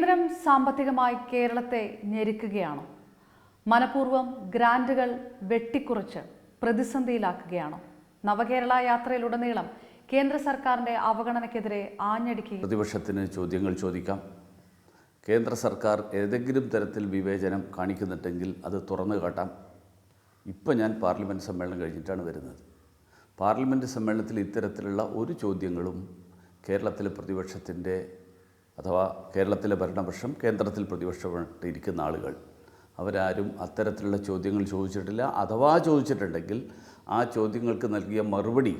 കേന്ദ്രം സാമ്പത്തികമായി കേരളത്തെ ഞെരുക്കുകയാണോ. മനഃപൂർവം ഗ്രാൻഡുകൾ വെട്ടിക്കുറച്ച് പ്രതിസന്ധിയിലാക്കുകയാണോ. നവകേരള യാത്രയിലുടനീളം കേന്ദ്ര സർക്കാരിന്റെ അവഗണനയ്ക്കെതിരെ ആഞ്ഞടിക്കുക പ്രതിപക്ഷത്തിന് ചോദ്യങ്ങൾ ചോദിക്കാം. കേന്ദ്ര സർക്കാർ ഏതെങ്കിലും തരത്തിൽ വിവേചനം കാണിക്കുന്നുണ്ടെങ്കിൽ അത് തുറന്നു കാട്ടാം. ഇപ്പം ഞാൻ പാർലമെന്റ് സമ്മേളനം കഴിഞ്ഞിട്ടാണ് വരുന്നത്. പാർലമെന്റ് സമ്മേളനത്തിൽ ഇത്തരത്തിലുള്ള ഒരു ചോദ്യങ്ങളും കേരളത്തിലെ പ്രതിപക്ഷത്തിന്റെ അഥവാ കേരളത്തിലെ ഭരണപക്ഷം കേന്ദ്രത്തിൽ പ്രതിപക്ഷപ്പെട്ടിരിക്കുന്ന ആളുകൾ അവരാരും അത്തരത്തിലുള്ള ചോദ്യങ്ങൾ ചോദിച്ചിട്ടില്ല. അഥവാ ചോദിച്ചിട്ടുണ്ടെങ്കിൽ ആ ചോദ്യങ്ങൾക്ക് നൽകിയ മറുപടി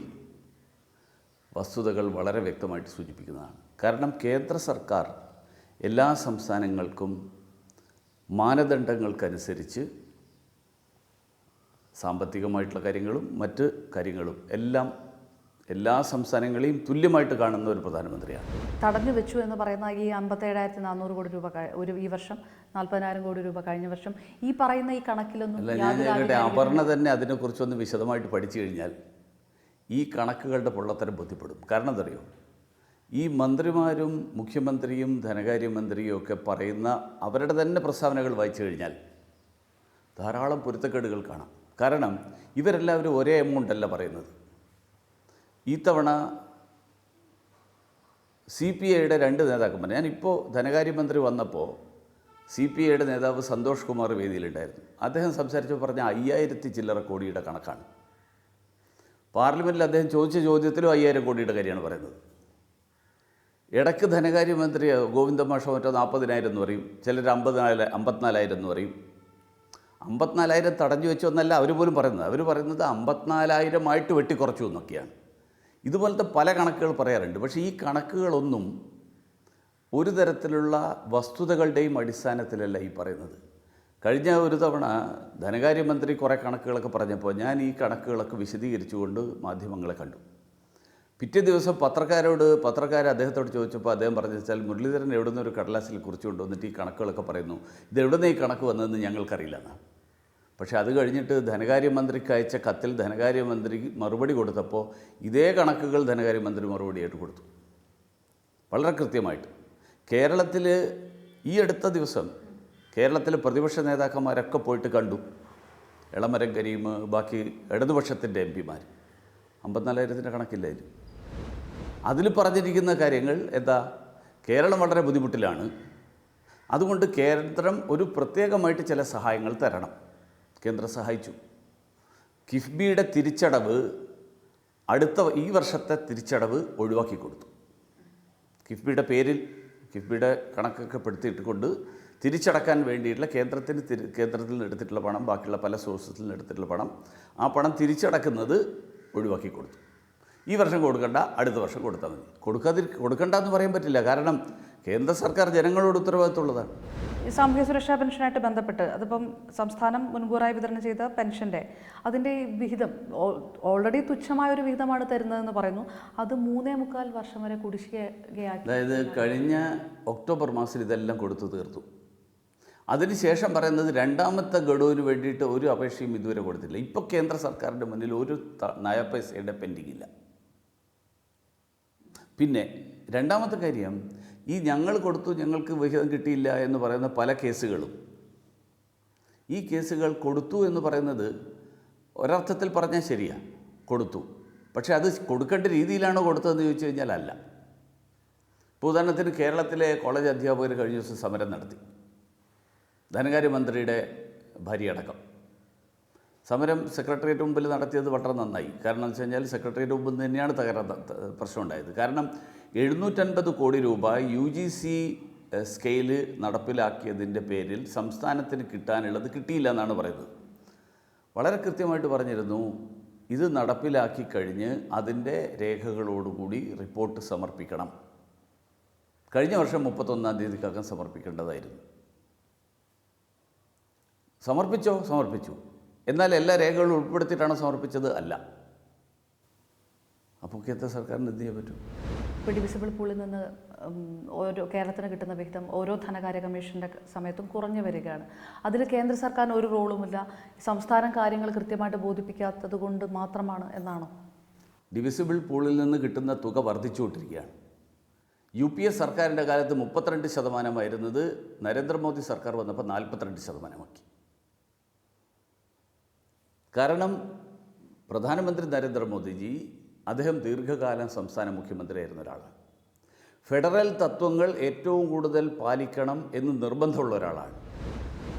വസ്തുതകൾ വളരെ വ്യക്തമായിട്ട് സൂചിപ്പിക്കുന്നതാണ്. കാരണം കേന്ദ്ര സർക്കാർ എല്ലാ സംസ്ഥാനങ്ങൾക്കും മാനദണ്ഡങ്ങൾക്കനുസരിച്ച് സാമ്പത്തികമായിട്ടുള്ള കാര്യങ്ങളും മറ്റ് കാര്യങ്ങളും എല്ലാം എല്ലാ സംസ്ഥാനങ്ങളെയും തുല്യമായിട്ട് കാണുന്ന ഒരു പ്രധാനമന്ത്രിയാണ്. തടഞ്ഞു വെച്ചു എന്ന് പറയുന്ന ഈ അമ്പത്തേഴായിരത്തി നാനൂറ് കോടി രൂപ ഒരു ഈ വർഷം നാൽപ്പതിനായിരം കോടി രൂപ കഴിഞ്ഞ വർഷം ഈ പറയുന്ന ഈ കണക്കിലൊന്നും അല്ല ഞാൻ അപർണ തന്നെ അതിനെക്കുറിച്ചൊന്ന് വിശദമായിട്ട് പഠിച്ചു കഴിഞ്ഞാൽ ഈ കണക്കുകളുടെ പൊള്ളത്തരം ബോധ്യപ്പെടും. കാരണം എന്തറിയോ? ഈ മന്ത്രിമാരും മുഖ്യമന്ത്രിയും ധനകാര്യമന്ത്രിയും ഒക്കെ പറയുന്ന അവരുടെ തന്നെ പ്രസ്താവനകൾ വായിച്ചു കഴിഞ്ഞാൽ ധാരാളം പൊരുത്തക്കേടുകൾ കാണാം. കാരണം ഇവരെല്ലാവരും ഒരേ എമൗണ്ട് അല്ല പറയുന്നത്. ഈ തവണ സി പി ഐയുടെ രണ്ട് നേതാക്കന്മാർ ഞാനിപ്പോൾ ധനകാര്യമന്ത്രി വന്നപ്പോൾ സി പി ഐയുടെ നേതാവ് സന്തോഷ് കുമാർ വേദിയിലുണ്ടായിരുന്നു. അദ്ദേഹം സംസാരിച്ചപ്പോൾ പറഞ്ഞ അയ്യായിരത്തി ചില്ലറ കോടിയുടെ കണക്കാണ്. പാർലമെന്റിൽ അദ്ദേഹം ചോദിച്ച ചോദ്യത്തിലും അയ്യായിരം കോടിയുടെ കാര്യമാണ് പറയുന്നത്. ഇടയ്ക്ക് ധനകാര്യമന്ത്രി ഗോവിന്ദ മാഷോ മറ്റോ നാൽപ്പതിനായിരം എന്ന് പറയും ചിലർ അമ്പതിനായിരം അമ്പത്തിനാലായിരം എന്ന് പറയും. അമ്പത്തിനാലായിരം തടഞ്ഞു വെച്ചൊന്നല്ല അവർ പോലും പറയുന്നത്. അവർ പറയുന്നത് അമ്പത്തിനാലായിരമായിട്ട് വെട്ടിക്കുറച്ചു എന്നൊക്കെയാണ്. ഇതുപോലത്തെ പല കണക്കുകൾ പറയാറുണ്ട്. പക്ഷേ ഈ കണക്കുകളൊന്നും ഒരു തരത്തിലുള്ള വസ്തുതകളുടെയും അടിസ്ഥാനത്തിലല്ല ഈ പറയുന്നത്. കഴിഞ്ഞ ഒരു തവണ ധനകാര്യമന്ത്രി കുറേ കണക്കുകളൊക്കെ പറഞ്ഞപ്പോൾ ഞാൻ ഈ കണക്കുകളൊക്കെ വിശദീകരിച്ചുകൊണ്ട് മാധ്യമങ്ങളെ കണ്ടു. പിറ്റേ ദിവസം പത്രക്കാരോട് പത്രക്കാർ അദ്ദേഹത്തോട് ചോദിച്ചപ്പോൾ അദ്ദേഹം പറഞ്ഞു വെച്ചാൽ മുരളീധരൻ എവിടെ ഒരു കടലാസിൽ കുറിച്ച് കൊണ്ടുവന്നിട്ട് ഈ കണക്കുകളൊക്കെ പറയുന്നു. ഇത് എവിടെ നിന്ന് ഈ കണക്ക് വന്നതെന്ന് ഞങ്ങൾക്കറിയില്ല എന്നാണ് പക്ഷേ അത് കഴിഞ്ഞിട്ട് ധനകാര്യമന്ത്രിക്ക് അയച്ച കത്തിൽ ധനകാര്യമന്ത്രി മറുപടി കൊടുത്തപ്പോൾ ഇതേ കണക്കുകൾ ധനകാര്യമന്ത്രി മറുപടിയായിട്ട് കൊടുത്തു. വളരെ കൃത്യമായിട്ട്. കേരളത്തിൽ ഈ അടുത്ത ദിവസം കേരളത്തിലെ പ്രതിപക്ഷ നേതാക്കന്മാരൊക്കെ പോയിട്ട് കണ്ടു. ഇളമരം കരീം ബാക്കി ഇടതുപക്ഷത്തിന്റെ എം പിമാർ അമ്പത്തിനാലായിരത്തിന്റെ കണക്കില്ല അതിൽ അതിൽ പറഞ്ഞിരിക്കുന്ന കാര്യങ്ങൾ എന്താ? കേരളം വളരെ ബുദ്ധിമുട്ടിലാണ്. അതുകൊണ്ട് കേന്ദ്രം ഒരു പ്രത്യേകമായിട്ട് ചില സഹായങ്ങൾ തരണം. കേന്ദ്രം സഹായിച്ചു. കിഫ്ബിയുടെ തിരിച്ചടവ് അടുത്ത ഈ വർഷത്തെ തിരിച്ചടവ് ഒഴിവാക്കി കൊടുത്തു. കിഫ്ബിയുടെ പേരിൽ കിഫ്ബിയുടെ കണക്കൊക്കെ പെടുത്തിയിട്ട് തിരിച്ചടക്കാൻ വേണ്ടിയിട്ടുള്ള കേന്ദ്രത്തിന് തിരി കേന്ദ്രത്തിൽ നിന്ന് എടുത്തിട്ടുള്ള പണം ബാക്കിയുള്ള പല സോഴ്സസിൽ നിന്ന് എടുത്തിട്ടുള്ള പണം ആ പണം തിരിച്ചടക്കുന്നത് ഒഴിവാക്കി കൊടുത്തു. ഈ വർഷം കൊടുക്കണ്ട അടുത്ത വർഷം കൊടുത്താൽ മതി. കൊടുക്കാതിരി കൊടുക്കണ്ട എന്ന് പറയാൻ പറ്റില്ല. കാരണം കേന്ദ്ര സർക്കാർ ജനങ്ങളോട് ഉത്തരവാദിത്തമുള്ളതാണ് ഈ സാമൂഹ്യ സുരക്ഷാ പെൻഷനായിട്ട് ബന്ധപ്പെട്ട് അതിപ്പം സംസ്ഥാനം മുൻകൂറായി വിതരണം ചെയ്ത പെൻഷന്റെ അതിന്റെ വിഹിതം ഓൾറെഡി തുച്ഛമായ ഒരു വിഹിതമാണ് തരുന്നതെന്ന് പറയുന്നു. അത് മൂന്നേ മുക്കാൽ വർഷം വരെ കുടിശ്ശികയാക്കി. അതായത് കഴിഞ്ഞ ഒക്ടോബർ മാസത്തിൽ ഇതെല്ലാം കൊടുത്തു തീർത്തു. അതിനുശേഷം പറയുന്നത് രണ്ടാമത്തെ ഗഡുവിന് വേണ്ടിയിട്ട് ഒരു അപേക്ഷയും ഇതുവരെ കൊടുത്തില്ല. ഇപ്പോൾ കേന്ദ്ര സർക്കാരിന്റെ മുന്നിൽ ഒരു നയപൈസയുടെ പെൻഡിങ് ഇല്ല പിന്നെ രണ്ടാമത്തെ കാര്യം ഈ ഞങ്ങൾ കൊടുത്തു ഞങ്ങൾക്ക് വിഹിതം കിട്ടിയില്ല എന്ന് പറയുന്ന പല കേസുകളും. ഈ കേസുകൾ കൊടുത്തു എന്ന് പറയുന്നത് ഒരർത്ഥത്തിൽ പറഞ്ഞാൽ ശരിയാണ് കൊടുത്തു. പക്ഷേ അത് കൊടുക്കേണ്ട രീതിയിലാണോ കൊടുത്തതെന്ന് ചോദിച്ചു കഴിഞ്ഞാൽ അല്ല. ഇപ്പോൾ ഉദാഹരണത്തിന് കേരളത്തിലെ കോളേജ് അധ്യാപകർ കഴിഞ്ഞ ദിവസം സമരം നടത്തി. ധനകാര്യമന്ത്രിയുടെ ഭാര്യയടക്കം സമരം സെക്രട്ടേറിയറ്റ് മുമ്പിൽ നടത്തിയത് വളരെ നന്നായി. കാരണം എന്ന് വെച്ച് കഴിഞ്ഞാൽ സെക്രട്ടേറിയറ്റ് മുമ്പിൽ തന്നെയാണ് തകരാ പ്രശ്നമുണ്ടായത് കാരണം എഴുന്നൂറ്റൻപത് കോടി രൂപ യു ജി സി സ്കെയിൽ നടപ്പിലാക്കിയതിന്റെ പേരിൽ സംസ്ഥാനത്തിന് കിട്ടാനുള്ളത് കിട്ടിയില്ല എന്നാണ് പറയുന്നത്. വളരെ കൃത്യമായിട്ട് പറഞ്ഞിരുന്നു ഇത് നടപ്പിലാക്കി കഴിഞ്ഞ് അതിന്റെ രേഖകളോടുകൂടി റിപ്പോർട്ട് സമർപ്പിക്കണം. കഴിഞ്ഞ വർഷം മുപ്പത്തൊന്നാം തീയതിക്കകം സമർപ്പിക്കേണ്ടതായിരുന്നു. സമർപ്പിച്ചോ? സമർപ്പിച്ചു. എന്നാൽ എല്ലാ രേഖകളും ഉൾപ്പെടുത്തിയിട്ടാണ് സമർപ്പിച്ചത്? അല്ല. അപ്പോൾ കേന്ദ്ര സർക്കാരിന് എന്ത് ചെയ്യാൻ പറ്റും? ഇപ്പോൾ ഡിവിസിബിൾ പൂളിൽ നിന്ന് ഓരോ കേരളത്തിന് കിട്ടുന്ന വിഹിതം ഓരോ ധനകാര്യ കമ്മീഷന്റെ സമയത്തും കുറഞ്ഞു വരികയാണ്. അതിൽ കേന്ദ്ര സർക്കാരിന് ഒരു റോളുമില്ല. സംസ്ഥാനം കാര്യങ്ങൾ കൃത്യമായിട്ട് ബോധിപ്പിക്കാത്തത് കൊണ്ട് മാത്രമാണ് എന്നാണോ? ഡിവിസിബിൾ പൂളിൽ നിന്ന് കിട്ടുന്ന തുക വർദ്ധിച്ചുകൊണ്ടിരിക്കുകയാണ്. യു പി എ സർക്കാരിന്റെ കാലത്ത് മുപ്പത്തിരണ്ട് ശതമാനമായിരുന്നത് നരേന്ദ്രമോദി സർക്കാർ വന്നപ്പോൾ നാൽപ്പത്തിരണ്ട് ശതമാനമാക്കി. കാരണം പ്രധാനമന്ത്രി നരേന്ദ്രമോദിജി അദ്ദേഹം ദീർഘകാലം സംസ്ഥാന മുഖ്യമന്ത്രിയായിരുന്ന ഒരാളാണ്. ഫെഡറൽ തത്വങ്ങൾ ഏറ്റവും കൂടുതൽ പാലിക്കണം എന്ന് നിർബന്ധമുള്ള ഒരാളാണ്.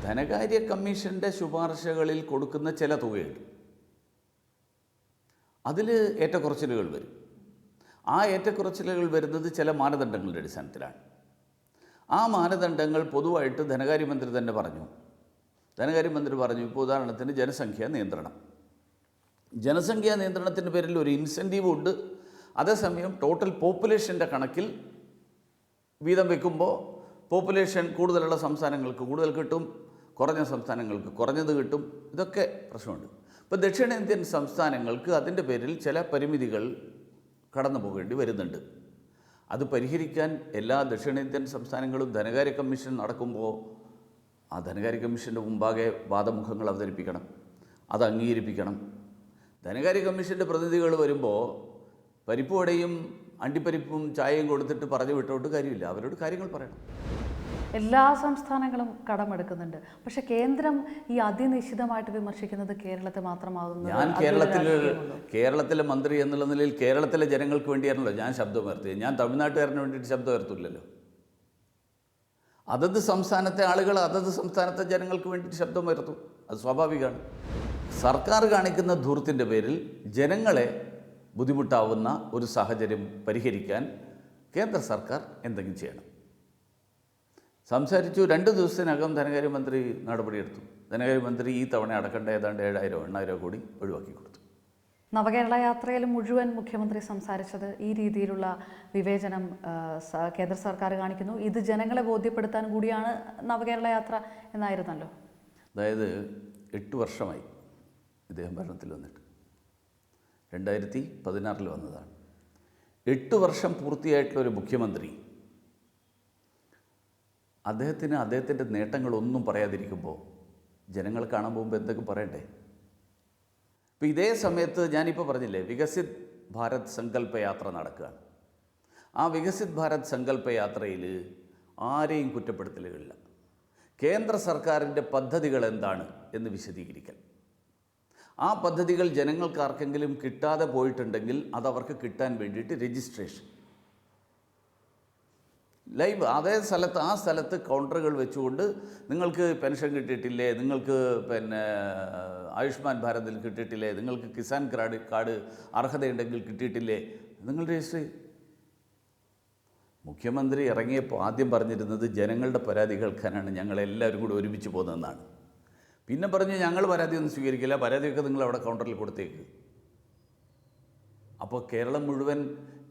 ധനകാര്യ കമ്മീഷന്റെ ശുപാർശകളിൽ കൊടുക്കുന്ന ചില തുകയുണ്ട് അതിൽ ഏറ്റക്കുറച്ചിലുകൾ വരും. ആ ഏറ്റക്കുറച്ചിലുകൾ വരുന്നത് ചില മാനദണ്ഡങ്ങളുടെ അടിസ്ഥാനത്തിലാണ്. ആ മാനദണ്ഡങ്ങൾ പൊതുവായിട്ട് ധനകാര്യമന്ത്രി തന്നെ പറഞ്ഞു. ധനകാര്യമന്ത്രി പറഞ്ഞു ഇപ്പോൾ ഉദാഹരണത്തിന് ജനസംഖ്യാ നിയന്ത്രണം. ജനസംഖ്യാ നിയന്ത്രണത്തിന്റെ പേരിൽ ഒരു ഇൻസെന്റീവ് ഉണ്ട്. അതേസമയം ടോട്ടൽ പോപ്പുലേഷന്റെ കണക്കിൽ വീതം വെക്കുമ്പോൾ പോപ്പുലേഷൻ കൂടുതലുള്ള സംസ്ഥാനങ്ങൾക്ക് കൂടുതൽ കിട്ടും കുറഞ്ഞ സംസ്ഥാനങ്ങൾക്ക് കുറഞ്ഞത് കിട്ടും. ഇതൊക്കെ പ്രശ്നമുണ്ട്. ഇപ്പോൾ ദക്ഷിണേന്ത്യൻ സംസ്ഥാനങ്ങൾക്ക് അതിന്റെ പേരിൽ ചില പരിമിതികൾ കടന്നു പോകേണ്ടി വരുന്നുണ്ട്. അത് പരിഹരിക്കാൻ എല്ലാ ദക്ഷിണേന്ത്യൻ സംസ്ഥാനങ്ങളും ധനകാര്യ കമ്മീഷൻ നടക്കുമ്പോൾ ആ ധനകാര്യ കമ്മീഷന്റെ മുമ്പാകെ വാദമുഖങ്ങൾ അവതരിപ്പിക്കണം. അത് അംഗീകരിപ്പിക്കണം. ധനകാര്യ കമ്മീഷന്റെ പ്രതിനിധികൾ വരുമ്പോൾ പരിപ്പുവടയും അണ്ടിപ്പരിപ്പും ചായയും കൊടുത്തിട്ട് പറഞ്ഞു വിട്ടോട്ട് കാര്യമില്ല. അവരോട് കാര്യങ്ങൾ പറയണം. എല്ലാ സംസ്ഥാനങ്ങളും കടമെടുക്കുന്നുണ്ട്. പക്ഷേ കേന്ദ്രം ഈ അതിനിശ്ചിതമായിട്ട് വിമർശിക്കുന്നത് കേരളത്തെ മാത്രമാകുന്നു ഞാൻ കേരളത്തിൽ കേരളത്തിലെ മന്ത്രി എന്നുള്ള നിലയിൽ കേരളത്തിലെ ജനങ്ങൾക്ക് വേണ്ടിയാണല്ലോ ഞാൻ ശബ്ദം ഉയർത്തിയത് ഞാൻ തമിഴ്നാട്ടുകാരന് വേണ്ടിയിട്ട് ശബ്ദം ഉയർത്തില്ലല്ലോ അതത് സംസ്ഥാനത്തെ ആളുകൾ അതത് സംസ്ഥാനത്തെ ജനങ്ങൾക്ക് വേണ്ടിയിട്ട് ശബ്ദം ഉയർത്തും. അത് സ്വാഭാവികമാണ്. സർക്കാർ കാണിക്കുന്ന ധൂർത്തിന്റെ പേരിൽ ജനങ്ങളെ ബുദ്ധിമുട്ടാവുന്ന ഒരു സാഹചര്യം പരിഹരിക്കാൻ കേന്ദ്ര സർക്കാർ എന്തെങ്കിലും ചെയ്യണം. സംസാരിച്ചു രണ്ട് ദിവസത്തിനകം ധനകാര്യമന്ത്രി നടപടിയെടുത്തു. ധനകാര്യമന്ത്രി ഈ തവണ അടക്കേണ്ട ഏതാണ്ട് ഏഴായിരം എണ്ണായിരം കോടി ഒഴിവാക്കി കൊടുത്തു. നവകേരള യാത്രയിൽ മുഴുവൻ മുഖ്യമന്ത്രി സംസാരിച്ചത് ഈ രീതിയിലുള്ള വിവേചനം കേന്ദ്ര സർക്കാർ കാണിക്കുന്നു. ഇത് ജനങ്ങളെ ബോധ്യപ്പെടുത്താൻ കൂടിയാണ് നവകേരള യാത്ര എന്നായിരുന്നല്ലോ. അതായത് എട്ട് വർഷമായി ഇദ്ദേഹം ഭരണത്തിൽ വന്നിട്ട്. രണ്ടായിരത്തി പതിനാറിൽ വന്നതാണ്. എട്ട് വർഷം പൂർത്തിയായിട്ടുള്ള ഒരു മുഖ്യമന്ത്രി അദ്ദേഹത്തിന് അദ്ദേഹത്തിന്റെ നേട്ടങ്ങളൊന്നും പറയാതിരിക്കുമ്പോൾ ജനങ്ങൾ കാണാൻ പോകുമ്പോൾ എന്തൊക്കെ പറയണ്ടേ? ഇപ്പോൾ ഇതേ സമയത്ത് ഞാനിപ്പോൾ പറഞ്ഞില്ലേ വികസിത് ഭാരത് സങ്കല്പ യാത്ര നടക്കുകയാണ് ആ വികസിത് ഭാരത് സങ്കല്പ യാത്രയിൽ ആരെയും കുറ്റപ്പെടുത്തലുകളില്ല. കേന്ദ്ര സർക്കാരിന്റെ പദ്ധതികൾ എന്താണ് എന്ന് വിശദീകരിക്കൽ. ആ പദ്ധതികൾ ജനങ്ങൾക്ക് ആർക്കെങ്കിലും കിട്ടാതെ പോയിട്ടുണ്ടെങ്കിൽ അത് അവർക്ക് കിട്ടാൻ വേണ്ടിയിട്ട് രജിസ്ട്രേഷൻ. ലൈവ് അതേ സ്ഥലത്ത് ആ സ്ഥലത്ത് കൗണ്ടറുകൾ വെച്ചുകൊണ്ട് നിങ്ങൾക്ക് പെൻഷൻ കിട്ടിയിട്ടില്ലേ നിങ്ങൾക്ക് പിന്നെ ആയുഷ്മാൻ ഭാരതിൽ കിട്ടിയിട്ടില്ലേ നിങ്ങൾക്ക് കിസാൻ കാർഡ് കാർഡ് അർഹതയുണ്ടെങ്കിൽ കിട്ടിയിട്ടില്ലേ നിങ്ങൾ രജിസ്റ്റർ ചെയ്യും. മുഖ്യമന്ത്രി ഇറങ്ങിയപ്പോൾ ആദ്യം പറഞ്ഞിരുന്നത് ജനങ്ങളുടെ പരാതി കേൾക്കാനാണ് ഞങ്ങളെല്ലാവരും കൂടി ഒരുമിച്ച് പോകുന്നതെന്നാണ്. പിന്നെ പറഞ്ഞു ഞങ്ങൾ പരാതിയൊന്നും സ്വീകരിക്കില്ല പരാതിയൊക്കെ നിങ്ങൾ അവിടെ കൗണ്ടറിൽ കൊടുത്തേക്ക്. അപ്പോൾ കേരളം മുഴുവൻ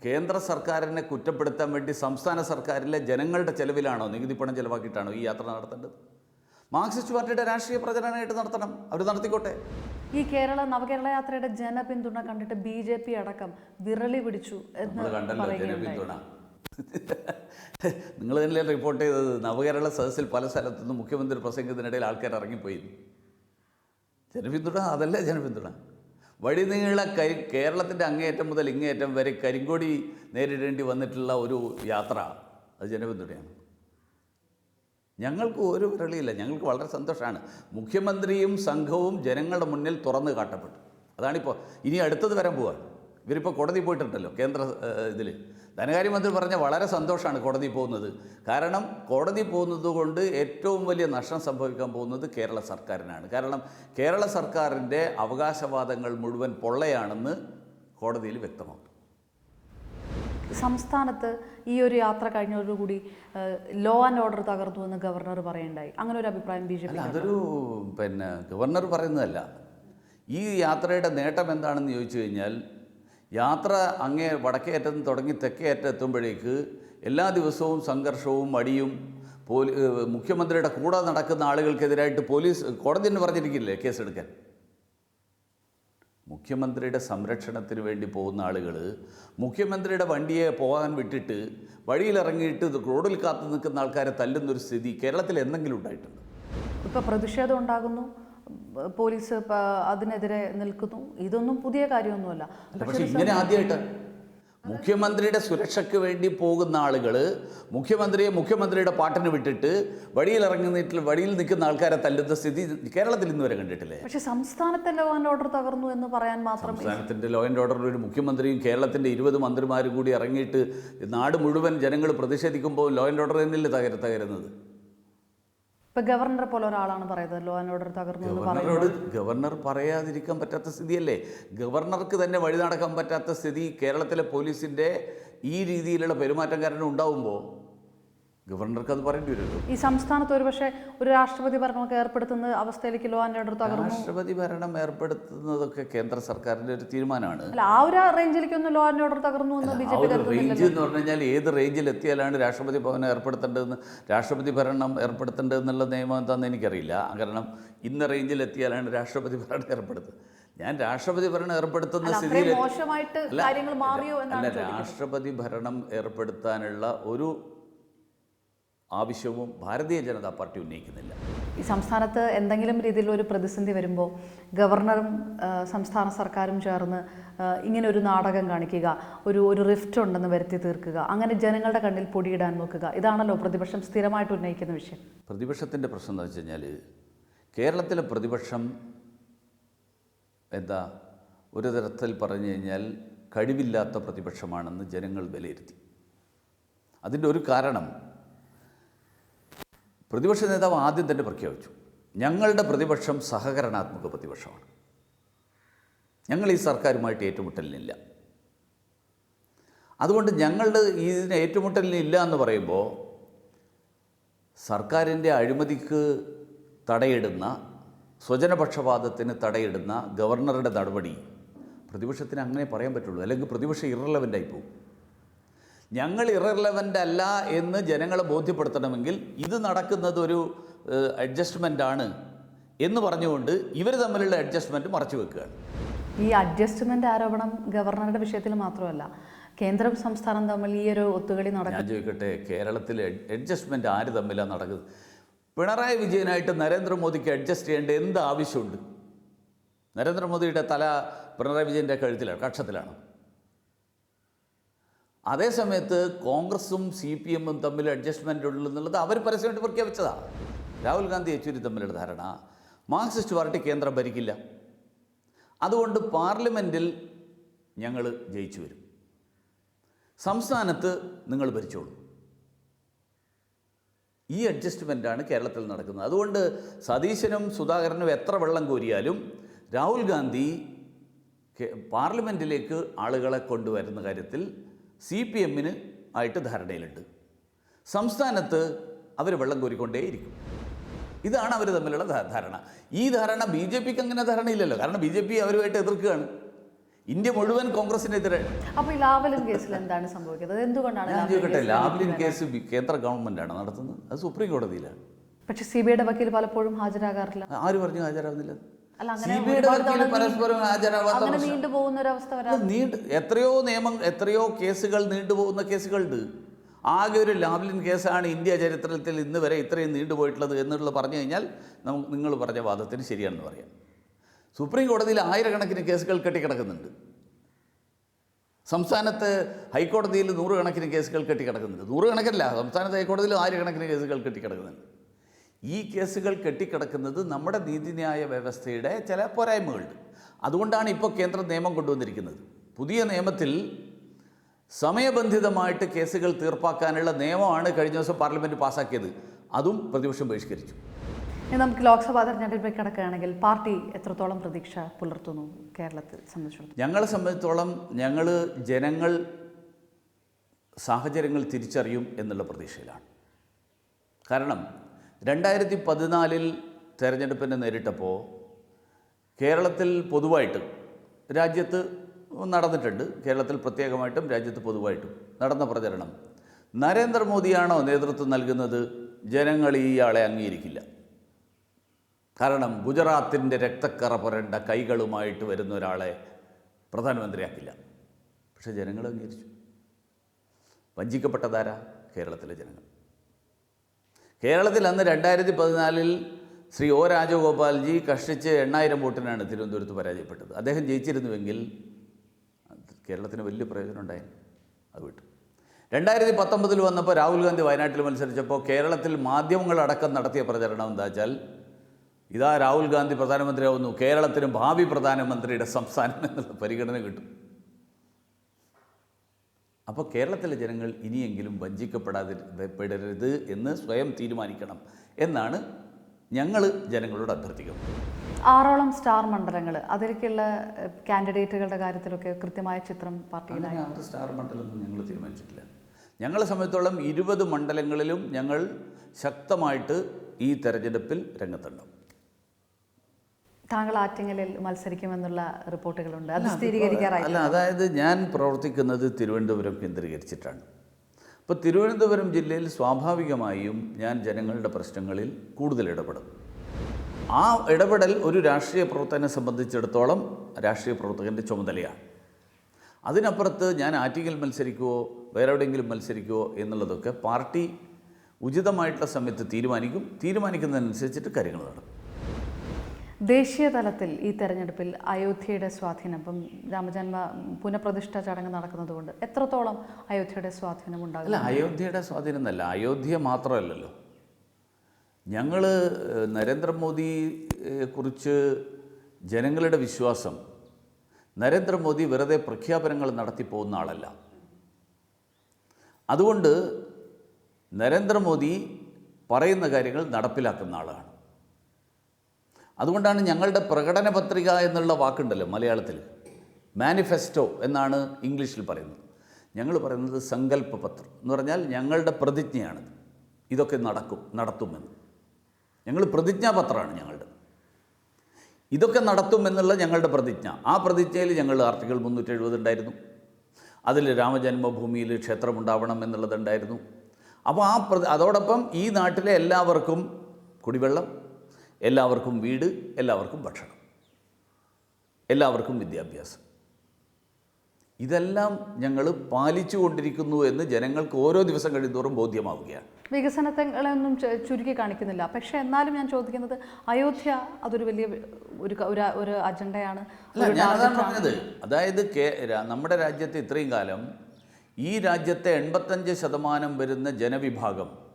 കേന്ദ്ര സർക്കാരിനെ കുറ്റപ്പെടുത്താൻ വേണ്ടി സംസ്ഥാന സർക്കാരിലെ ജനങ്ങളുടെ ചെലവിലാണോ നികുതി പണം ചെലവാക്കിയിട്ടാണോ ഈ യാത്ര നടത്തേണ്ടത്? മാർക്സിസ്റ്റ് പാർട്ടിയുടെ രാഷ്ട്രീയ പ്രചരണമായിട്ട് നടത്തണം. അവർ നടത്തിക്കോട്ടെ. ഈ കേരള നവകേരള യാത്രയുടെ ജനപിന്തുണ കണ്ടിട്ട് ബി ജെ പി അടക്കം വിരളി പിടിച്ചു ജനപിന്തുണ. നിങ്ങൾ തന്നെ റിപ്പോർട്ട് ചെയ്തത്? നവകേരള സദസ്സിൽ പല സ്ഥലത്തുനിന്നും മുഖ്യമന്ത്രി പ്രസംഗത്തിനിടയിൽ ആൾക്കാർ ഇറങ്ങിപ്പോയി. ജനപിന്തുണ അതല്ലേ ജനപിന്തുണ? വഴിനീള കരി കേരളത്തിന്റെ അങ്ങേയറ്റം മുതൽ ഇങ്ങേയറ്റം വരെ കരിങ്കൊടി നേരിടേണ്ടി വന്നിട്ടുള്ള ഒരു യാത്ര അത് ജനപിന്തുണയാണ്. ഞങ്ങൾക്ക് ഒരു വിരളിയില്ല ഞങ്ങൾക്ക് വളരെ സന്തോഷമാണ്. മുഖ്യമന്ത്രിയും സംഘവും ജനങ്ങളുടെ മുന്നിൽ തുറന്നു കാട്ടപ്പെട്ടു. അതാണിപ്പോൾ ഇനി അടുത്തത് വരാൻ പോവുകയാണ് ഇവരിപ്പോൾ കോടതി പോയിട്ടുണ്ടല്ലോ കേന്ദ്ര ഇതിൽ ധനകാര്യമന്ത്രി പറഞ്ഞ വളരെ സന്തോഷമാണ് കോടതി പോകുന്നത്. കാരണം കോടതി പോകുന്നത് കൊണ്ട് ഏറ്റവും വലിയ നഷ്ടം സംഭവിക്കാൻ പോകുന്നത് കേരള സർക്കാരിനാണ്. കാരണം കേരള സർക്കാരിന്റെ അവകാശവാദങ്ങൾ മുഴുവൻ പൊള്ളയാണെന്ന് കോടതിയിൽ വ്യക്തമാക്കും. സംസ്ഥാനത്ത് ഈ ഒരു യാത്ര കഴിഞ്ഞതോടുകൂടി ലോ ആൻഡ് ഓർഡർ തകർന്നു എന്ന് ഗവർണർ പറയണ്ടായി അങ്ങനെ ഒരു അഭിപ്രായം ബി ജെ പി അതൊരു പിന്നെ ഗവർണർ പറയുന്നതല്ല. ഈ യാത്രയുടെ നേട്ടം എന്താണെന്ന് ചോദിച്ചു കഴിഞ്ഞാൽ യാത്ര അങ്ങേ വടക്കേ അറ്റത്ത് തുടങ്ങി തെക്കേ അറ്റെത്തുമ്പോഴേക്ക് എല്ലാ ദിവസവും സംഘർഷവും അടിയും പോലീ മുഖ്യമന്ത്രിയുടെ കൂടെ നടക്കുന്ന ആളുകൾക്കെതിരായിട്ട് പോലീസ് കോടതി തന്നെ പറഞ്ഞിരിക്കില്ലേ കേസെടുക്കാൻ? മുഖ്യമന്ത്രിയുടെ സംരക്ഷണത്തിന് വേണ്ടി പോകുന്ന ആളുകൾ മുഖ്യമന്ത്രിയുടെ വണ്ടിയെ പോകാൻ വിട്ടിട്ട് വഴിയിലിറങ്ങിയിട്ട് റോഡിൽ കാത്തു നിൽക്കുന്ന ആൾക്കാരെ തല്ലുന്നൊരു സ്ഥിതി കേരളത്തിൽ എന്തെങ്കിലും ഉണ്ടായിട്ടുണ്ട്? ഇപ്പോൾ പ്രതിഷേധം ഉണ്ടാകുന്നു. പോലീസ് അതിനെതിരെ നിൽക്കുന്നു. ഇതൊന്നും പുതിയ കാര്യമൊന്നുമല്ല. പക്ഷേ ഇങ്ങനെ ആദ്യമായിട്ട് മുഖ്യമന്ത്രിയുടെ സുരക്ഷയ്ക്ക് വേണ്ടി പോകുന്ന ആളുകൾ മുഖ്യമന്ത്രിയെ മുഖ്യമന്ത്രിയുടെ പാട്ടിന് വിട്ടിട്ട് വഴിയിൽ ഇറങ്ങുന്നിട്ട് വഴിയിൽ നിൽക്കുന്ന ആൾക്കാരെ തല്ലുന്ന സ്ഥിതി കേരളത്തിൽ ഇന്ന് വരെ കണ്ടിട്ടില്ലേ? പക്ഷേ സംസ്ഥാനത്തെ ലോ ആൻഡ് ഓർഡർ തകർന്നു എന്ന് പറയാൻ മാത്രം സംസ്ഥാനത്തിന്റെ ലോ ആൻഡ് ഓർഡറിൽ ഒരു മുഖ്യമന്ത്രിയും കേരളത്തിന്റെ ഇരുപത് മന്ത്രിമാരും കൂടി ഇറങ്ങിയിട്ട് നാട് മുഴുവൻ ജനങ്ങൾ പ്രതിഷേധിക്കുമ്പോൾ ലോ ആൻഡ് ഓർഡർ തന്നെയല്ലേ തകര തകരുന്നത്? ഇപ്പൊ ഗവർണർ പോലെ ഒരാളാണ് പറയുന്നത് ലോ ആൻഡ് ഓർഡർ തകർന്നു എന്ന് പറയുന്നത്. ഗവർണർ പറയാതിരിക്കാൻ പറ്റാത്ത സ്ഥിതിയല്ലേ? ഗവർണർക്ക് തന്നെ വഴി നടക്കാൻ പറ്റാത്ത സ്ഥിതി കേരളത്തിലെ പോലീസിന്റെ ഈ രീതിയിലുള്ള പെരുമാറ്റം കാരണം ഉണ്ടാവുമ്പോൾ ഗവർണർക്ക് അത് പറയേണ്ടി വരുമല്ലോ. ഈ സംസ്ഥാനത്ത് ഒരുപക്ഷെ ഒരു രാഷ്ട്രപതി ഭരണമൊക്കെ ഏർപ്പെടുത്തുന്ന അവസ്ഥയിലേക്ക് ലോ ആൻഡ് ഓർഡർ രാഷ്ട്രപതി ഭരണം ഏർപ്പെടുത്തുന്നതൊക്കെ കേന്ദ്ര സർക്കാരിന്റെ ഒരു തീരുമാനമാണ്. അല്ല ആ ഒരു റേഞ്ചിലേക്കൊന്നും ലോ ആൻഡ് ഓർഡർ തകർന്നു എന്ന് ബി ജെ പി റേഞ്ച് എന്ന് പറഞ്ഞു കഴിഞ്ഞാൽ ഏത് റേഞ്ചിൽ എത്തിയാലാണ് രാഷ്ട്രപതി ഭവനം ഏർപ്പെടുത്തേണ്ടതെന്ന് രാഷ്ട്രപതി ഭരണം ഏർപ്പെടുത്തേണ്ടതെന്നുള്ള നിയമം എന്താണെന്ന് എനിക്കറിയില്ല. കാരണം ഇന്ന റേഞ്ചിൽ എത്തിയാലാണ് രാഷ്ട്രപതി ഭരണം ഏർപ്പെടുത്തുന്നത്. ഞാൻ രാഷ്ട്രപതി ഭരണം ഏർപ്പെടുത്തുന്ന സ്ഥിതിയിൽ അല്ല രാഷ്ട്രപതി ഭരണം ഏർപ്പെടുത്താനുള്ള ഒരു ആവശ്യവും ഭാരതീയ ജനതാ പാർട്ടി ഉന്നയിക്കുന്നില്ല. ഈ സംസ്ഥാനത്ത് എന്തെങ്കിലും രീതിയിൽ ഒരു പ്രതിസന്ധി വരുമ്പോൾ ഗവർണറും സംസ്ഥാന സർക്കാരും ചേർന്ന് ഇങ്ങനെ ഒരു നാടകം കാണിക്കുക ഒരു ഒരു റിഫ്റ്റ് ഉണ്ടെന്ന് വരുത്തി തീർക്കുക അങ്ങനെ ജനങ്ങളുടെ കണ്ണിൽ പൊടിയിടാൻ നോക്കുക ഇതാണല്ലോ പ്രതിപക്ഷം സ്ഥിരമായിട്ട് ഉന്നയിക്കുന്ന വിഷയം. പ്രതിപക്ഷത്തിന്റെ പ്രശ്നം എന്ന് വെച്ച് കഴിഞ്ഞാൽ കേരളത്തിലെ പ്രതിപക്ഷം എന്താ ഒരു തരത്തിൽ പറഞ്ഞു കഴിഞ്ഞാൽ കഴിവില്ലാത്ത പ്രതിപക്ഷമാണെന്ന് ജനങ്ങൾ വിലയിരുത്തി. അതിന്റെ ഒരു കാരണം പ്രതിപക്ഷ നേതാവ് ആദ്യം തന്നെ പ്രഖ്യാപിച്ചു. ഞങ്ങളുടെ പ്രതിപക്ഷം സഹകരണാത്മക പ്രതിപക്ഷമാണ്. ഞങ്ങൾ ഈ സർക്കാരുമായിട്ട് ഏറ്റുമുട്ടലിനില്ല. അതുകൊണ്ട് ഞങ്ങളുടെ ഇതിന് ഏറ്റുമുട്ടലിനില്ല എന്ന് പറയുമ്പോൾ സർക്കാരിന്റെ അഴിമതിക്ക് തടയിടുന്ന സ്വജനപക്ഷപാതത്തിന് തടയിടുന്ന ഗവർണറുടെ നടപടി പ്രതിപക്ഷത്തിന് അങ്ങനെ പറയാൻ പറ്റുള്ളൂ. അല്ലെങ്കിൽ പ്രതിപക്ഷം ഇറലവന്റായി പോകും. ഞങ്ങൾ ഇറലവന്റ് അല്ല എന്ന് ജനങ്ങളെ ബോധ്യപ്പെടുത്തണമെങ്കിൽ ഇത് നടക്കുന്നത് ഒരു അഡ്ജസ്റ്റ്മെന്റ് ആണ് എന്ന് പറഞ്ഞുകൊണ്ട് ഇവർ തമ്മിലുള്ള അഡ്ജസ്റ്റ്മെന്റ് മറച്ചു വെക്കുകയാണ്. ഈ അഡ്ജസ്റ്റ്മെന്റ് ആരോപണം ഗവർണറുടെ വിഷയത്തിൽ മാത്രമല്ല കേന്ദ്രം സംസ്ഥാനം തമ്മിൽ ഈ ഒരു ഒത്തുകളി നടക്കും ഞാൻ ചോദിക്കട്ടെ കേരളത്തിൽ അഡ്ജസ്റ്റ്മെന്റ് ആര് തമ്മിലാണ് നടക്കുന്നത്? പിണറായി വിജയനായിട്ട് നരേന്ദ്രമോദിക്ക് അഡ്ജസ്റ്റ് ചെയ്യേണ്ട എന്ത് ആവശ്യമുണ്ട്? നരേന്ദ്രമോദിയുടെ തല പിണറായി വിജയന്റെ കഴുത്തിലാണ് കക്ഷത്തിലാണ്. അതേസമയത്ത് കോൺഗ്രസും സി പി എമ്മും തമ്മിൽ അഡ്ജസ്റ്റ്മെന്റ് ഉള്ളതെന്നുള്ളത് അവർ പരസ്യമായിട്ട് പ്രഖ്യാപിച്ചതാണ് രാഹുൽ ഗാന്ധി യെച്ചൂരി തമ്മിലുള്ള ധാരണ മാർക്സിസ്റ്റ് പാർട്ടി കേന്ദ്രം ഭരിക്കില്ല. അതുകൊണ്ട് പാർലമെന്റിൽ ഞങ്ങൾ ജയിച്ചു വരും. സംസ്ഥാനത്ത് നിങ്ങൾ ഭരിച്ചോളൂ. ഈ അഡ്ജസ്റ്റ്മെന്റാണ് കേരളത്തിൽ നടക്കുന്നത്. അതുകൊണ്ട് സതീശനും സുധാകരനും എത്ര വെള്ളം കോരിയാലും രാഹുൽ ഗാന്ധി പാർലമെന്റിലേക്ക് ആളുകളെ കൊണ്ടുവരുന്ന കാര്യത്തിൽ സി പി എമ്മിന് ആയിട്ട് ധാരണയിലുണ്ട്. സംസ്ഥാനത്ത് അവർ വെള്ളം കോരിക്കൊണ്ടേയിരിക്കും. ഇതാണ് അവർ തമ്മിലുള്ള ധാരണ. ഈ ധാരണ ബി ജെ പിക്ക് അങ്ങനെ ധാരണയില്ലല്ലോ. കാരണം ബി ജെ പി അവരുമായിട്ട് എതിർക്കുകയാണ്. ഇന്ത്യ മുഴുവൻ കോൺഗ്രസിനെതിരെ. കേട്ടെ ഈ ലാവലിൻ കേസിൽ എന്താണ് സംഭവിക്കുന്നത്? എന്തുകൊണ്ടാണ് ഞാൻ ലാവ്ലിൻ ചോദിക്കട്ടെ കേസ് കേന്ദ്ര ഗവൺമെന്റ് ആണ് നടത്തുന്നത്. അത് സുപ്രീം കോടതിയിലാണ്. പക്ഷേ സി ബി ഐയുടെ വക്കീൽ പലപ്പോഴും ഹാജരാകാറില്ല. ആര് പറഞ്ഞു ഹാജരാകുന്നില്ല? അങ്ങനെ. നീണ്ടുപോകുന്ന ഒരു അവസ്ഥ വരാം നീണ്ട് എത്രയോ നിയമം എത്രയോ കേസുകൾ നീണ്ടുപോകുന്ന കേസുകളുണ്ട്. ആകെ ഒരു ലാവ്ലിൻ കേസാണ് ഇന്ത്യ ചരിത്രത്തിൽ ഇന്ന് വരെ ഇത്രയും നീണ്ടുപോയിട്ടുള്ളത് എന്നുള്ളത് പറഞ്ഞു കഴിഞ്ഞാൽ നമുക്ക് നിങ്ങൾ പറഞ്ഞ വാദത്തിന് ശരിയാണെന്ന് പറയാം. സുപ്രീം കോടതിയിൽ ആയിരക്കണക്കിന് കേസുകൾ കെട്ടിക്കിടക്കുന്നുണ്ട്. സംസ്ഥാനത്ത് ഹൈക്കോടതിയിൽ നൂറുകണക്കിന് കേസുകൾ കെട്ടിക്കിടക്കുന്നുണ്ട്. നൂറുകണക്കിനല്ല സംസ്ഥാനത്ത് ഹൈക്കോടതിയിൽ ആയിരക്കണക്കിന് കേസുകൾ കെട്ടിക്കിടക്കുന്നുണ്ട്. ഈ കേസുകൾ കെട്ടിക്കിടക്കുന്നത് നമ്മുടെ നീതിന്യായ വ്യവസ്ഥയുടെ ചില പോരായ്മകളുണ്ട്. അതുകൊണ്ടാണ് ഇപ്പോൾ കേന്ദ്ര നിയമം കൊണ്ടുവന്നിരിക്കുന്നത്. പുതിയ നിയമത്തിൽ സമയബന്ധിതമായിട്ട് കേസുകൾ തീർപ്പാക്കാനുള്ള നിയമമാണ് കഴിഞ്ഞ ദിവസം പാർലമെന്റ് പാസ്സാക്കിയത് അതും പ്രതിപക്ഷം ബഹിഷ്കരിച്ചു. നമുക്ക് ലോക്സഭാ തെരഞ്ഞെടുപ്പിലേക്ക് കിടക്കുകയാണെങ്കിൽ പാർട്ടി എത്രത്തോളം പ്രതീക്ഷ പുലർത്തുന്നു കേരളത്തിൽ സംബന്ധിച്ചിടത്തോളം? ഞങ്ങളെ സംബന്ധിച്ചോളം ഞങ്ങൾ ജനങ്ങൾ സാഹചര്യങ്ങൾ തിരിച്ചറിയും എന്നുള്ള പ്രതീക്ഷയിലാണ്. കാരണം രണ്ടായിരത്തി പതിനാലിൽ തെരഞ്ഞെടുപ്പിനെ നേരിട്ടപ്പോൾ കേരളത്തിൽ പൊതുവായിട്ട് രാജ്യത്ത് നടന്നിട്ടുണ്ട്. കേരളത്തിൽ പ്രത്യേകമായിട്ടും രാജ്യത്ത് പൊതുവായിട്ടും നടന്ന പ്രചരണം. നരേന്ദ്രമോദിയാണോ നേതൃത്വം നൽകുന്നത്? ജനങ്ങൾ ഇയാളെ അംഗീകരിക്കില്ല. കാരണം ഗുജറാത്തിന്റെ രക്തക്കറ പുരണ്ട കൈകളുമായിട്ട് വരുന്ന ഒരാളെ പ്രധാനമന്ത്രിയാക്കില്ല. പക്ഷേ ജനങ്ങൾ അംഗീകരിച്ചു. വഞ്ചിക്കപ്പെട്ടതാരാ? കേരളത്തിലെ ജനങ്ങൾ. കേരളത്തിൽ അന്ന് രണ്ടായിരത്തി പതിനാലിൽ ശ്രീ ഒ രാജഗോപാൽജി കഷ്ടിച്ച് എണ്ണായിരം വോട്ടിനാണ് തിരുവനന്തപുരത്ത് പരാജയപ്പെട്ടത്. അദ്ദേഹം ജയിച്ചിരുന്നുവെങ്കിൽ കേരളത്തിന് വലിയ പ്രയോജനം ഉണ്ടായിരുന്നു. അത് വിട്ടു. രണ്ടായിരത്തി പത്തൊമ്പതിൽ വന്നപ്പോൾ രാഹുൽ ഗാന്ധി വയനാട്ടിൽ മത്സരിച്ചപ്പോൾ കേരളത്തിൽ മാധ്യമങ്ങളടക്കം നടത്തിയ പ്രചരണം എന്താ വെച്ചാൽ ഇതാ രാഹുൽ ഗാന്ധി പ്രധാനമന്ത്രിയാവുന്നു. കേരളത്തിന് ഭാവി പ്രധാനമന്ത്രിയുടെ സംസ്ഥാനം എന്നുള്ള പരിഗണന കിട്ടും. അപ്പോൾ കേരളത്തിലെ ജനങ്ങൾ ഇനിയെങ്കിലും വഞ്ചിക്കപ്പെടാതി പെടരുത് എന്ന് സ്വയം തീരുമാനിക്കണം എന്നാണ് ഞങ്ങൾ ജനങ്ങളോട് അഭ്യർത്ഥിക്കുന്നത്. ആറോളം സ്റ്റാർ മണ്ഡലങ്ങൾ അതിലേക്കുള്ള കാൻഡിഡേറ്റുകളുടെ കാര്യത്തിലൊക്കെ കൃത്യമായ ചിത്രം പാർട്ടി സ്റ്റാർ മണ്ഡലമൊന്നും ഞങ്ങൾ തീരുമാനിച്ചിട്ടില്ല. ഞങ്ങളെ സംബന്ധിച്ചോളം ഇരുപത് മണ്ഡലങ്ങളിലും ഞങ്ങൾ ശക്തമായിട്ട് ഈ തെരഞ്ഞെടുപ്പിൽ രംഗത്തുണ്ടാവും താങ്കൾ ആറ്റിങ്ങലിൽ മത്സരിക്കുമെന്നുള്ള റിപ്പോർട്ടുകളുണ്ട്. അത് സ്ഥിരീകരിക്കാറായി അല്ല അതായത് ഞാൻ പ്രവർത്തിക്കുന്നത് തിരുവനന്തപുരം കേന്ദ്രീകരിച്ചിട്ടാണ്. ഇപ്പോൾ തിരുവനന്തപുരം ജില്ലയിൽ സ്വാഭാവികമായും ഞാൻ ജനങ്ങളുടെ പ്രശ്നങ്ങളിൽ കൂടുതൽ ഇടപെടും. ആ ഇടപെടൽ ഒരു രാഷ്ട്രീയ പ്രവർത്തകനെ സംബന്ധിച്ചിടത്തോളം രാഷ്ട്രീയ പ്രവർത്തകന്റെ ചുമതലയാണ്. അതിനപ്പുറത്ത് ഞാൻ ആറ്റിങ്ങൽ മത്സരിക്കുമോ വേറെ എവിടെയെങ്കിലും മത്സരിക്കുമോ എന്നുള്ളതൊക്കെ പാർട്ടി ഉചിതമായിട്ടുള്ള സമയത്ത് തീരുമാനിക്കും. തീരുമാനിക്കുന്നതനുസരിച്ചിട്ട് കാര്യങ്ങൾ നടക്കും. ദേശീയ തലത്തിൽ ഈ തെരഞ്ഞെടുപ്പിൽ അയോധ്യയുടെ സ്വാധീനം ഇപ്പം രാമജന്മ പുനഃപ്രതിഷ്ഠ ചടങ്ങ് നടക്കുന്നതുകൊണ്ട് എത്രത്തോളം അയോധ്യയുടെ സ്വാധീനം ഉണ്ടാകും? അല്ല അയോധ്യയുടെ സ്വാധീനം എന്നല്ല അയോധ്യ മാത്രമല്ലല്ലോ. ഞങ്ങൾ നരേന്ദ്രമോദിയെ കുറിച്ച് ജനങ്ങളുടെ വിശ്വാസം നരേന്ദ്രമോദി വെറുതെ പ്രഖ്യാപനങ്ങൾ നടത്തി പോകുന്ന ആളല്ല. അതുകൊണ്ട് നരേന്ദ്രമോദി പറയുന്ന കാര്യങ്ങൾ നടപ്പിലാക്കുന്ന ആളാണ്. അതുകൊണ്ടാണ് ഞങ്ങളുടെ പ്രകടന പത്രിക എന്നുള്ള വാക്കുണ്ടല്ലോ മലയാളത്തിൽ. മാനിഫെസ്റ്റോ എന്നാണ് ഇംഗ്ലീഷിൽ പറയുന്നത്. ഞങ്ങൾ പറയുന്നത് സങ്കല്പ പത്രം എന്ന് പറഞ്ഞാൽ ഞങ്ങളുടെ പ്രതിജ്ഞയാണ് ഇതൊക്കെ നടക്കും നടത്തുമെന്ന്. ഞങ്ങൾ പ്രതിജ്ഞാപത്രമാണ് ഞങ്ങളുടെ. ഇതൊക്കെ നടത്തുമെന്നുള്ള ഞങ്ങളുടെ പ്രതിജ്ഞ. ആ പ്രതിജ്ഞയിൽ ഞങ്ങൾ ആർട്ടിക്കിൾ മുന്നൂറ്റി എഴുപത് ഉണ്ടായിരുന്നു. അതിൽ രാമജന്മഭൂമിയിൽ ക്ഷേത്രമുണ്ടാവണം എന്നുള്ളതുണ്ടായിരുന്നു അപ്പോൾ ആ പ്ര അതോടൊപ്പം ഈ നാട്ടിലെ എല്ലാവർക്കും കുടിവെള്ളം എല്ലാവർക്കും വീട് എല്ലാവർക്കും ഭക്ഷണം എല്ലാവർക്കും വിദ്യാഭ്യാസം. ഇതെല്ലാം ഞങ്ങൾ പാലിച്ചു കൊണ്ടിരിക്കുന്നു എന്ന് ജനങ്ങൾക്ക് ഓരോ ദിവസം കഴിയുന്നതോറും ബോധ്യമാവുകയാണ്. വികസനങ്ങളൊന്നും ചു- ചുരുക്കി കാണിക്കുന്നില്ല. പക്ഷേ എന്നാലും ഞാൻ ചോദിക്കുന്നത് അയോധ്യ അതൊരു വലിയ ഒരു ഒരു അജണ്ടയാണ്. പറഞ്ഞത്. അതായത് കെ നമ്മുടെ രാജ്യത്ത് ഇത്രയും കാലം ഈ രാജ്യത്തെ എൺപത്തഞ്ച് ശതമാനം വരുന്ന ജനവിഭാഗം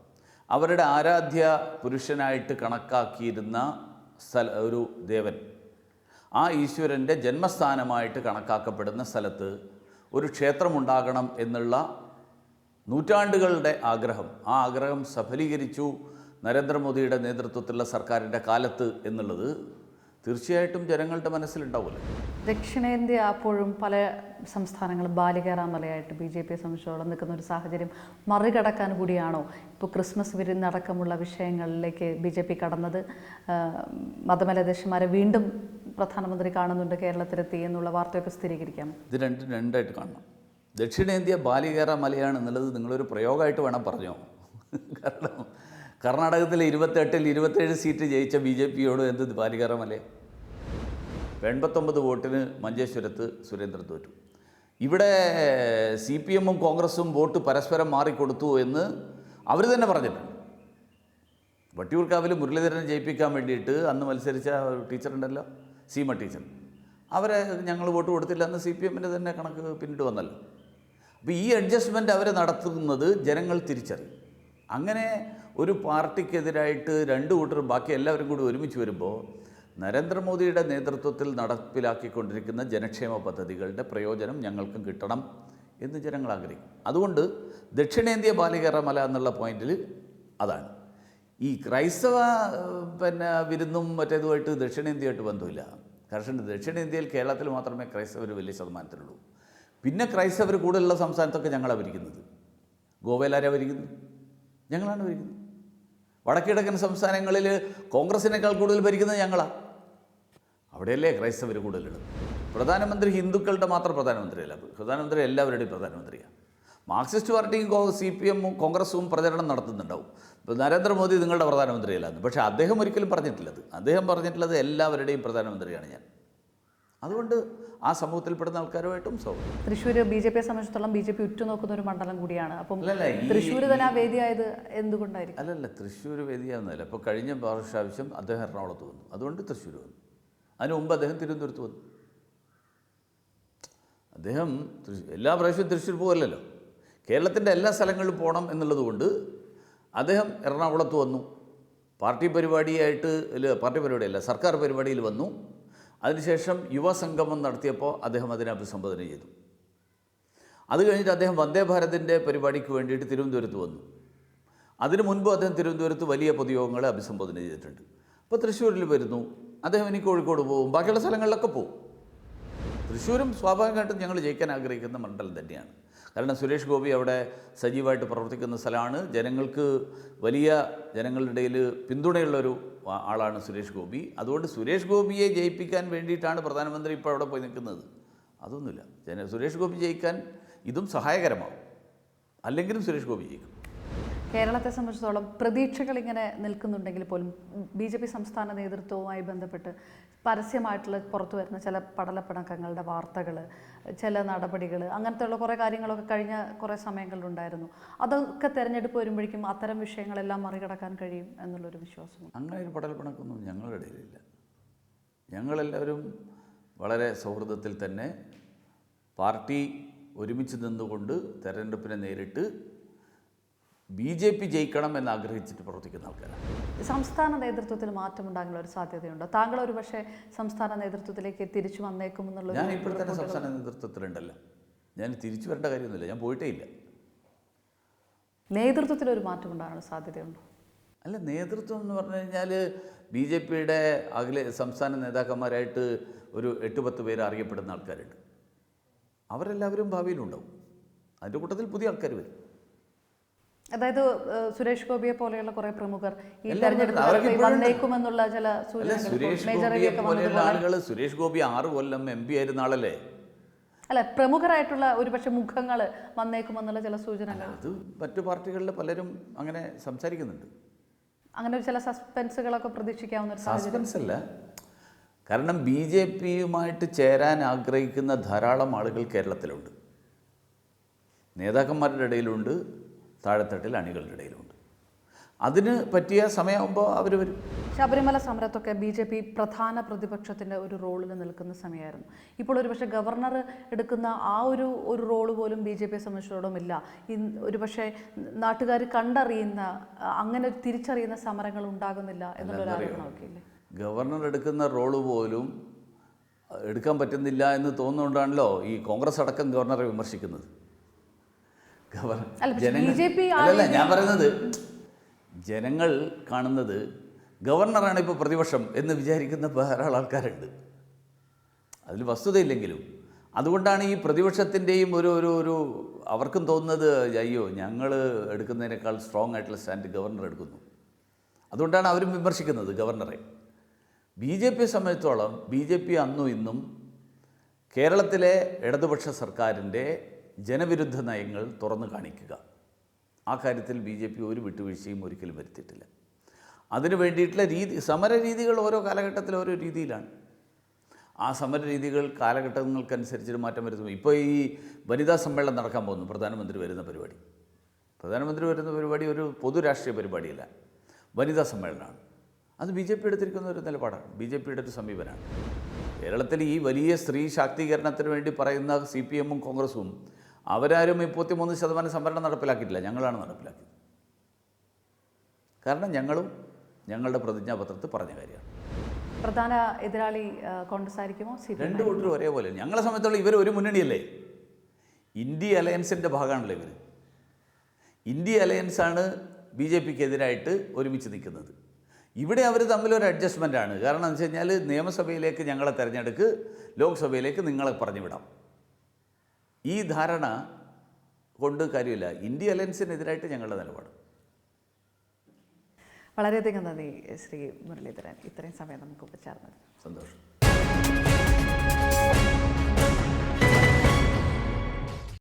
അവരുടെ ആരാധ്യ പുരുഷനായിട്ട് കണക്കാക്കിയിരുന്ന സ്ഥല ഒരു ദേവൻ. ആ ഈശ്വരന്റെ ജന്മസ്ഥാനമായിട്ട് കണക്കാക്കപ്പെടുന്ന സ്ഥലത്ത് ഒരു ക്ഷേത്രമുണ്ടാകണം എന്നുള്ള നൂറ്റാണ്ടുകളുടെ ആഗ്രഹം. ആ ആഗ്രഹം സഫലീകരിച്ചു നരേന്ദ്രമോദിയുടെ നേതൃത്വത്തിലുള്ള സർക്കാരിന്റെ കാലത്ത് എന്നുള്ളത് തീർച്ചയായിട്ടും ജനങ്ങളുടെ മനസ്സിലുണ്ടാവില്ല ദക്ഷിണേന്ത്യ അപ്പോഴും പല സംസ്ഥാനങ്ങളും ബാലികേറാമലയായിട്ട് ബി ജെ പിയെ സംബന്ധിച്ചോളം നിൽക്കുന്ന ഒരു സാഹചര്യം മറികടക്കാൻ കൂടിയാണോ? ഇപ്പോൾ ക്രിസ്മസ് വിരുന്നടക്കമുള്ള വിഷയങ്ങളിലേക്ക് ബി ജെ പി കടന്നത്. മതമലദേശന്മാരെ വീണ്ടും പ്രധാനമന്ത്രി കാണുന്നുണ്ട് കേരളത്തിലെത്തി എന്നുള്ള വാർത്തയൊക്കെ സ്ഥിരീകരിക്കാം. ഇത് രണ്ടും രണ്ടായിട്ട് കാണണം. ദക്ഷിണേന്ത്യ ബാലികേറ മലയാണ് എന്നുള്ളത് നിങ്ങളൊരു പ്രയോഗമായിട്ട് വേണം പറഞ്ഞോ? കാരണം കർണാടകത്തിൽ ഇരുപത്തെട്ടിൽ ഇരുപത്തേഴ് സീറ്റ് ജയിച്ച ബി ജെ പിയോട് എന്ത് ബാലികേറ മല എൺപത്തൊമ്പത് വോട്ടിന് മഞ്ചേശ്വരത്ത് സുരേന്ദ്രൻ തോറ്റു. ഇവിടെ സി പി എമ്മും കോൺഗ്രസും വോട്ട് പരസ്പരം മാറിക്കൊടുത്തു എന്ന് അവർ തന്നെ പറഞ്ഞിട്ടുണ്ട്. വട്ടിയൂർക്കാവിൽ മുരളീധരനെ ജയിപ്പിക്കാൻ വേണ്ടിയിട്ട് അന്ന് മത്സരിച്ച ടീച്ചറുണ്ടല്ലോ സീമ ടീച്ചർ. അവരെ ഞങ്ങൾ വോട്ട് കൊടുത്തില്ല എന്ന് സി പി എമ്മിന്റെ തന്നെ കണക്ക് പിന്നിട്ട് വന്നല്ലോ. അപ്പോൾ ഈ അഡ്ജസ്റ്റ്മെന്റ് അവർ നടത്തുന്നത് ജനങ്ങൾ തിരിച്ചറിയും. അങ്ങനെ ഒരു പാർട്ടിക്കെതിരായിട്ട് രണ്ട് കൂട്ടരും ബാക്കി എല്ലാവരും കൂടി ഒരുമിച്ച് വരുമ്പോൾ നരേന്ദ്രമോദിയുടെ നേതൃത്വത്തിൽ നടപ്പിലാക്കിക്കൊണ്ടിരിക്കുന്ന ജനക്ഷേമ പദ്ധതികളുടെ പ്രയോജനം ഞങ്ങൾക്കും കിട്ടണം എന്ന് ജനങ്ങൾ ആഗ്രഹിക്കും അതുകൊണ്ട് ദക്ഷിണേന്ത്യ ബാലികേറ മല എന്നുള്ള പോയിന്റിൽ അതാണ്. ഈ ക്രൈസ്തവ പിന്നെ വിരുന്നും മറ്റേതുമായിട്ട് ദക്ഷിണേന്ത്യയായിട്ട് ബന്ധമില്ല. കാരണം ദക്ഷിണേന്ത്യയിൽ കേരളത്തിൽ മാത്രമേ ക്രൈസ്തവർ വലിയ ശതമാനത്തിലുള്ളൂ. പിന്നെ ക്രൈസ്തവർ കൂടുതലുള്ള സംസ്ഥാനത്തൊക്കെ ഞങ്ങളാണ് ഭരിക്കുന്നത്. ഗോവയിലാരാ ഭരിക്കുന്നത്? ഞങ്ങളാണ് ഭരിക്കുന്നത്. വടക്കിഴക്കൻ സംസ്ഥാനങ്ങളിൽ കോൺഗ്രസിനേക്കാൾ കൂടുതൽ ഭരിക്കുന്നത് ഞങ്ങളാണ് അവിടെയല്ലേ ക്രൈസ്തവർ കൂടുതലുള്ളത് പ്രധാനമന്ത്രി ഹിന്ദുക്കളുടെ മാത്രം പ്രധാനമന്ത്രിയല്ല. പ്രധാനമന്ത്രി എല്ലാവരുടെയും പ്രധാനമന്ത്രിയാണ് മാർക്സിസ്റ്റ് പാർട്ടിയും സി പി എമ്മും കോൺഗ്രസും പ്രചരണം നടത്തുന്നുണ്ടാവും. ഇപ്പോൾ നരേന്ദ്രമോദി നിങ്ങളുടെ പ്രധാനമന്ത്രിയല്ലാന്ന് പക്ഷേ അദ്ദേഹം ഒരിക്കലും പറഞ്ഞിട്ടില്ലത്. അദ്ദേഹം പറഞ്ഞിട്ടുള്ളത് എല്ലാവരുടെയും പ്രധാനമന്ത്രിയാണ് ഞാൻ. അതുകൊണ്ട് ആ സമൂഹത്തിൽപ്പെടുന്ന ആൾക്കാരുമായിട്ടും സൗഹൃദം. തൃശ്ശൂർ ബി ജെ പിയെ സംബന്ധിച്ചിടത്തോളം ബി ജെ പി ഉറ്റുനോക്കുന്ന ഒരു മണ്ഡലം കൂടിയാണ്. അപ്പം തൃശ്ശൂർ തന്നെ ആ വേദിയായത് എന്തുകൊണ്ടായിരിക്കും? അല്ലല്ല തൃശ്ശൂർ വേദിയാവുന്നതല്ല. അപ്പോൾ കഴിഞ്ഞ പ്രാവശ്യം അദ്ദേഹം എറണാകുളത്ത് വന്നു. അതുകൊണ്ട് തൃശ്ശൂർ വന്നു. അതിന് മുമ്പ് അദ്ദേഹം തിരുവനന്തപുരത്ത് വന്നു. അദ്ദേഹം എല്ലാ പ്രാവശ്യവും തൃശ്ശൂർ പോകല്ലോ കേരളത്തിന്റെ എല്ലാ സ്ഥലങ്ങളിലും പോകണം എന്നുള്ളതുകൊണ്ട് അദ്ദേഹം എറണാകുളത്ത് വന്നു. പാർട്ടി പരിപാടിയായിട്ട് പാർട്ടി പരിപാടിയല്ല സർക്കാർ പരിപാടിയിൽ വന്നു. അതിനുശേഷം യുവസംഗമം നടത്തിയപ്പോൾ അദ്ദേഹം അതിനെ അഭിസംബോധന ചെയ്തു. അത് കഴിഞ്ഞിട്ട് അദ്ദേഹം വന്ദേ ഭാരതിന്റെ പരിപാടിക്ക് വേണ്ടിയിട്ട് തിരുവനന്തപുരത്ത് വന്നു. അതിനു മുൻപ് അദ്ദേഹം തിരുവനന്തപുരത്ത് വലിയ പൊതുയോഗങ്ങളെ അഭിസംബോധന ചെയ്തിട്ടുണ്ട്. അപ്പോൾ തൃശ്ശൂരിൽ വരുന്നു. അദ്ദേഹം ഇനി കോഴിക്കോട് പോകും. ബാക്കിയുള്ള സ്ഥലങ്ങളിലൊക്കെ പോകും. തൃശ്ശൂരും സ്വാഭാവികമായിട്ടും ഞങ്ങൾ ജയിക്കാൻ ആഗ്രഹിക്കുന്ന മണ്ഡലം തന്നെയാണ്. കാരണം സുരേഷ് ഗോപി അവിടെ സജീവമായിട്ട് പ്രവർത്തിക്കുന്ന സ്ഥലമാണ്. ജനങ്ങൾക്ക് വലിയ ജനങ്ങളുടെ ഇടയിൽ പിന്തുണയുള്ളൊരു ആളാണ് സുരേഷ് ഗോപി. അതുകൊണ്ട് സുരേഷ് ഗോപിയെ ജയിപ്പിക്കാൻ വേണ്ടിയിട്ടാണ് പ്രധാനമന്ത്രി ഇപ്പോൾ അവിടെ പോയി നിൽക്കുന്നത്. അതൊന്നുമില്ല. ജന സുരേഷ് ഗോപി ജയിക്കാൻ ഇതും സഹായകരമാവും. അല്ലെങ്കിലും സുരേഷ് ഗോപി ജയിക്കും. കേരളത്തെ സംബന്ധിച്ചിടത്തോളം പ്രതീക്ഷകൾ ഇങ്ങനെ നിൽക്കുന്നുണ്ടെങ്കിൽ പോലും ബി ജെ പി സംസ്ഥാന നേതൃത്വവുമായി ബന്ധപ്പെട്ട് പരസ്യമായിട്ടുള്ള പുറത്തു വരുന്ന ചില പടലപ്പിണക്കങ്ങളുടെ വാർത്തകൾ ചില നടപടികൾ അങ്ങനത്തെയുള്ള കുറേ കാര്യങ്ങളൊക്കെ കഴിഞ്ഞ കുറേ സമയങ്ങളിലുണ്ടായിരുന്നു. അതൊക്കെ തിരഞ്ഞെടുപ്പ് വരുമ്പോഴേക്കും അത്തരം വിഷയങ്ങളെല്ലാം മറികടക്കാൻ കഴിയും എന്നുള്ളൊരു വിശ്വാസം അങ്ങനെ ഒരു പടൽപ്പിണക്കൊന്നും ഞങ്ങളുടെ ഇടയിലില്ല. ഞങ്ങളെല്ലാവരും വളരെ സൗഹൃദത്തിൽ തന്നെ പാർട്ടി ഒരുമിച്ച് നിന്നുകൊണ്ട് തെരഞ്ഞെടുപ്പിനെ നേരിട്ട് ബി ജെ പി ജയിക്കണം എന്ന് ആഗ്രഹിച്ചിട്ട് പ്രവർത്തിക്കുന്ന ആൾക്കാരാണ് സംസ്ഥാന നേതൃത്വത്തിൽ മാറ്റമുണ്ടാകാനുള്ള ഒരു സാധ്യതയുണ്ടോ? താങ്കൾ ഒരു പക്ഷേ സംസ്ഥാന നേതൃത്വത്തിലേക്ക് തിരിച്ചു വന്നേക്കും എന്നുള്ള ഞാൻ ഇപ്പോൾ തന്നെ സംസ്ഥാന നേതൃത്വത്തിലുണ്ടല്ലോ. ഞാൻ തിരിച്ചു വരേണ്ട കാര്യമൊന്നുമില്ല. ഞാൻ പോയിട്ടേ ഇല്ല. നേതൃത്വത്തിൽ ഒരു മാറ്റം ഉണ്ടാകാനുള്ള സാധ്യതയുണ്ടോ? അല്ല നേതൃത്വം എന്ന് പറഞ്ഞു കഴിഞ്ഞാൽ ബി ജെ പിയുടെ അഖില സംസ്ഥാന നേതാക്കന്മാരായിട്ട് ഒരു എട്ട് പത്ത് പേര് അറിയപ്പെടുന്ന ആൾക്കാരുണ്ട്. അവരെല്ലാവരും ഭാവിയിലുണ്ടാവും. അതിന്റെ കൂട്ടത്തിൽ പുതിയ ആൾക്കാർ വരും. അതായത് സുരേഷ് ഗോപിയെ പോലെയുള്ള കുറെ പ്രമുഖർ ഈ തെരഞ്ഞെടുപ്പ്. വന്നേക്കുമെന്നുള്ള ചില സൂചനകൾ സുരേഷ് ആളുകൾ ഗോപി ആറ് കൊല്ലം എം പി ആയിരുന്ന ആളല്ലേ? അല്ല പ്രമുഖരായിട്ടുള്ള ഒരുപക്ഷെ മുഖങ്ങൾ വന്നേക്കുമെന്നുള്ള ചില സൂചനകൾ. അത് മറ്റു പാർട്ടികളിൽ പലരും അങ്ങനെ സംസാരിക്കുന്നുണ്ട്. അങ്ങനെ ചില സസ്പെൻസുകളൊക്കെ പ്രതീക്ഷിക്കാവുന്ന സസ്പെൻസ് അല്ല കാരണം ബി ജെ പിയുമായിട്ട് ചേരാൻ ആഗ്രഹിക്കുന്ന ധാരാളം ആളുകൾ കേരളത്തിലുണ്ട്. നേതാക്കന്മാരുടെ ഇടയിലുണ്ട്. താഴെത്തട്ടിൽ അണികളുടെ ഇടയിലുണ്ട്. അതിന് പറ്റിയ സമയമാകുമ്പോൾ അവർ വരും. ശബരിമല സമരത്തൊക്കെ ബി ജെ പി പ്രധാന പ്രതിപക്ഷത്തിന്റെ ഒരു റോളിൽ നിൽക്കുന്ന സമയമായിരുന്നു. ഇപ്പോൾ ഒരുപക്ഷെ ഗവർണർ എടുക്കുന്ന ആ ഒരു ഒരു റോൾ പോലും ബി ജെ പിയെ സംബന്ധിച്ചിടത്തോളം ഇല്ല ഒരുപക്ഷെ നാട്ടുകാർ കണ്ടറിയുന്ന അങ്ങനെ തിരിച്ചറിയുന്ന സമരങ്ങൾ ഉണ്ടാകുന്നില്ല എന്നുള്ളൊരു ആരോപണമൊക്കെ ഇല്ലേ ഗവർണർ എടുക്കുന്ന റോൾ പോലും എടുക്കാൻ പറ്റുന്നില്ല എന്ന് തോന്നുന്നുകൊണ്ടാണല്ലോ ഈ കോൺഗ്രസ് അടക്കം ഗവർണറെ വിമർശിക്കുന്നത്. അല്ല, ഞാൻ പറയുന്നത് ജനങ്ങൾ കാണുന്നത് ഗവർണറാണ് ഇപ്പോൾ പ്രതിപക്ഷം എന്ന് വിചാരിക്കുന്ന ധാരാളം ആൾക്കാരുണ്ട്. അതിൽ വസ്തുതയില്ലെങ്കിലും. അതുകൊണ്ടാണ് ഈ പ്രതിപക്ഷത്തിന്റെയും ഒരു ഒരു ഒരു അവർക്കും തോന്നുന്നത് അയ്യോ ഞങ്ങൾ എടുക്കുന്നതിനേക്കാൾ സ്ട്രോങ് ആയിട്ടുള്ള സ്റ്റാൻഡ് ഗവർണർ എടുക്കുന്നു. അതുകൊണ്ടാണ് അവരും വിമർശിക്കുന്നത് ഗവർണറെ. ബി ജെ പിയെ സംബന്ധിച്ചോളം ബി ജെ പി അന്നും ഇന്നും കേരളത്തിലെ ഇടതുപക്ഷ സർക്കാരിന്റെ ജനവിരുദ്ധ നയങ്ങൾ തുറന്നു കാണിക്കുക. ആ കാര്യത്തിൽ ബി ജെ പി ഒരു വിട്ടുവീഴ്ചയും ഒരിക്കലും വരുത്തിയിട്ടില്ല. അതിന് വേണ്ടിയിട്ടുള്ള രീതി സമര രീതികൾ ഓരോ കാലഘട്ടത്തിൽ ഓരോ രീതിയിലാണ്. ആ സമര രീതികൾ കാലഘട്ടങ്ങൾക്കനുസരിച്ച് മാറ്റം വരുത്തും ഇപ്പോൾ ഈ വനിതാ സമ്മേളനം നടക്കാൻ പോകുന്നു. പ്രധാനമന്ത്രി വരുന്ന പരിപാടി. പ്രധാനമന്ത്രി വരുന്ന പരിപാടി ഒരു പൊതു രാഷ്ട്രീയ പരിപാടിയല്ല. വനിതാ സമ്മേളനമാണ്. അത് ബി ജെ പി എടുത്തിരിക്കുന്ന ഒരു നിലപാടാണ്. ബി ജെ പിയുടെ ഒരു സമീപനമാണ്. കേരളത്തിൽ ഈ വലിയ സ്ത്രീ ശാക്തീകരണത്തിന് വേണ്ടി പറയുന്ന സി പി എമ്മും കോൺഗ്രസും അവരാരും മുപ്പത്തിമൂന്ന് ശതമാനം സംവരണം നടപ്പിലാക്കിയിട്ടില്ല. ഞങ്ങളാണ് നടപ്പിലാക്കിയത്. കാരണം ഞങ്ങളും ഞങ്ങളുടെ പ്രതിജ്ഞാപത്രത്തിൽ പറഞ്ഞ കാര്യമാണ്. പ്രധാന എതിരാളി കോൺഗ്രസ് ആയിരിക്കുമോ? രണ്ട് കൂട്ടരും ഒരേപോലെ. ഞങ്ങളെ സംബന്ധിച്ചോളം ഇവർ ഒരു മുന്നണിയല്ലേ? ഇന്ത്യ അലയൻസിന്റെ ഭാഗമാണല്ലോ ഇവർ ഇന്ത്യ അലയൻസാണ് ബി ജെ പിക്ക് എതിരായിട്ട് ഒരുമിച്ച് നിൽക്കുന്നത്. ഇവിടെ അവർ തമ്മിലൊരു അഡ്ജസ്റ്റ്മെന്റ് ആണ് കാരണം എന്ന് വെച്ച് കഴിഞ്ഞാൽ നിയമസഭയിലേക്ക് ഞങ്ങളെ തിരഞ്ഞെടുക്ക് ലോക്സഭയിലേക്ക് നിങ്ങളെ പറഞ്ഞു വിടാം ഈ ധാരണ കൊണ്ട് കാര്യമില്ല. ഇന്ത്യ അലയൻസിനെതിരായിട്ട് ഞങ്ങളുടെ നിലപാട്. വളരെയധികം നന്ദി ശ്രീ മുരളീധരൻ. ഇത്രയും സമയം നമുക്ക് ചേർന്നത് സന്തോഷം.